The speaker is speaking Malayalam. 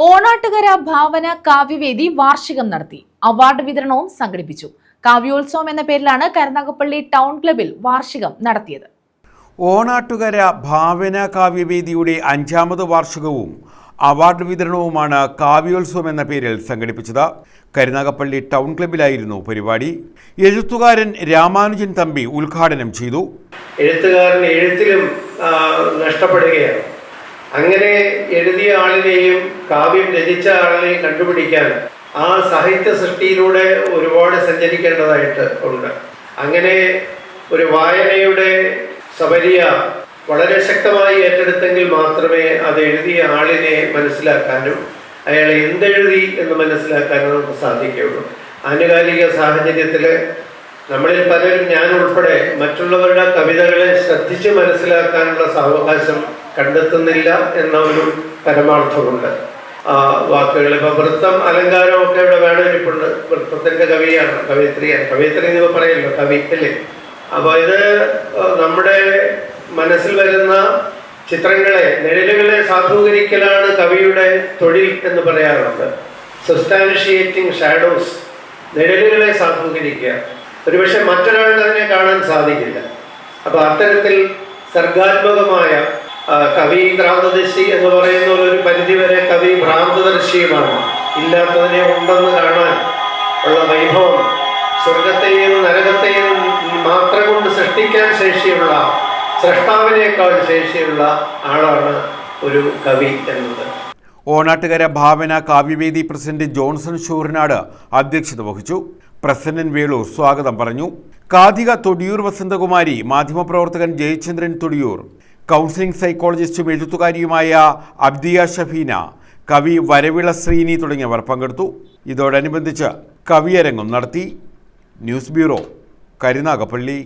ഓണാട്ടുകര ഭാവന കാവ്യവേദി വാർഷികം നടത്തി. അവാർഡ് വിതരണവും സംഘടിപ്പിച്ചു. കാവ്യോത്സവം എന്ന പേരിലാണ് കരുനാഗപ്പള്ളി ടൗൺ ക്ലബിൽ വാർഷികം നടത്തിയത്. ഓണാട്ടുകര ഭാവന കാവ്യവേദിയുടെ അഞ്ചാമത് വാർഷികവും അവാർഡ് വിതരണവുമാണ് കാവ്യോത്സവം എന്ന പേരിൽ സംഘടിപ്പിച്ചത്. കരുനാഗപ്പള്ളി ടൗൺ ക്ലബിലായിരുന്നു പരിപാടി. എഴുത്തുകാരൻ രാമാനുജൻ തമ്പി ഉദ്ഘാടനം ചെയ്തു. എഴുത്തുകാരൻ എഴുത്തിലും നഷ്ടപ്പെടുകയാണ്. അങ്ങനെ എഴുതിയ ആളിനെയും കാവ്യം രചിച്ച ആളിനെയും കണ്ടുപിടിക്കാൻ ആ സാഹിത്യ സൃഷ്ടിയിലൂടെ ഒരുപാട് സഞ്ചരിക്കേണ്ടതായിട്ട് ഉണ്ട്. അങ്ങനെ ഒരു വായനയുടെ സബരിയ വളരെ ശക്തമായി ഏറ്റെടുത്തെങ്കിൽ മാത്രമേ അത് എഴുതിയ ആളിനെ മനസ്സിലാക്കാനും അയാൾ എന്തെഴുതി എന്ന് മനസ്സിലാക്കാനും നമുക്ക് സാധിക്കുകയുള്ളൂ. ആനുകാലിക സാഹചര്യത്തിൽ നമ്മളിൽ പലരും ഞാൻ ഉൾപ്പെടെ മറ്റുള്ളവരുടെ കവിതകളെ ശ്രദ്ധിച്ച് മനസ്സിലാക്കാനുള്ള സാവകാശം കണ്ടെത്തുന്നില്ല എന്ന ഒരു പരമാർത്ഥമുണ്ട്. വാക്കുകൾ ഇപ്പൊ വൃത്തം അലങ്കാരം ഒക്കെ ഇവിടെ വേണമിരിപ്പുണ്ട് വൃത്തത്തിന്റെ കവിയാണ് കവിത്രിയാണ് കവിത്രി എന്ന് പറയല്ലോ കവി അല്ലേ? അപ്പൊ ഇത് നമ്മുടെ മനസ്സിൽ വരുന്ന ചിത്രങ്ങളെ നിഴലുകളെ സാധൂകരിക്കലാണ് കവിയുടെ തൊഴിൽ എന്ന് പറയാറുണ്ട്. സബ്സ്റ്റാൻഷിയേറ്റിംഗ് ഷാഡോസ് നിഴലുകളെ സാധൂകരിക്കുക. ഒരുപക്ഷെ മറ്റൊരാൾക്ക് അതിനെ കാണാൻ സാധിക്കില്ല. അപ്പൊ അത്തരത്തിൽ സർഗാത്മകമായ കവി ഭ്രാന്തദർശി എന്ന് പറയുന്ന ഒരു പരിധിവരെ കവി ഭ്രാന്തദർശിയുമാണ്. ഇല്ലാത്തതിനെ ഉണ്ടെന്ന് കാണാൻ ഉള്ള വൈഭവം സ്വർഗത്തെയും നരകത്തെയും മാത്രം കൊണ്ട് സൃഷ്ടിക്കാൻ ശേഷിയുള്ള സൃഷ്ടാവിനേക്കാൾ ശേഷിയുള്ള ആളാണ് ഒരു കവി എന്നത്. ഓണാട്ടുകര ഭാവന കാവ്യവേദി പ്രസിഡന്റ് ജോൺസൺ ഷൂറിനാട് അധ്യക്ഷത വഹിച്ചു. പ്രസന്നൻ വേളൂർ സ്വാഗതം പറഞ്ഞു. കാതിക തൊടിയൂർ വസന്തകുമാരി മാധ്യമപ്രവർത്തകൻ ജയചന്ദ്രൻ തൊടിയൂർ. കൗൺസിലിംഗ് സൈക്കോളജിസ്റ്റും എഴുത്തുകാരിയുമായ അബ്ദിയ ഷഫീന കവി വരവിള ശ്രീനി തുടങ്ങിയവർ പങ്കെടുത്തു. ഇതോടനുബന്ധിച്ച് കവിയരങ്ങും നടത്തി. News bureau Karunagappally.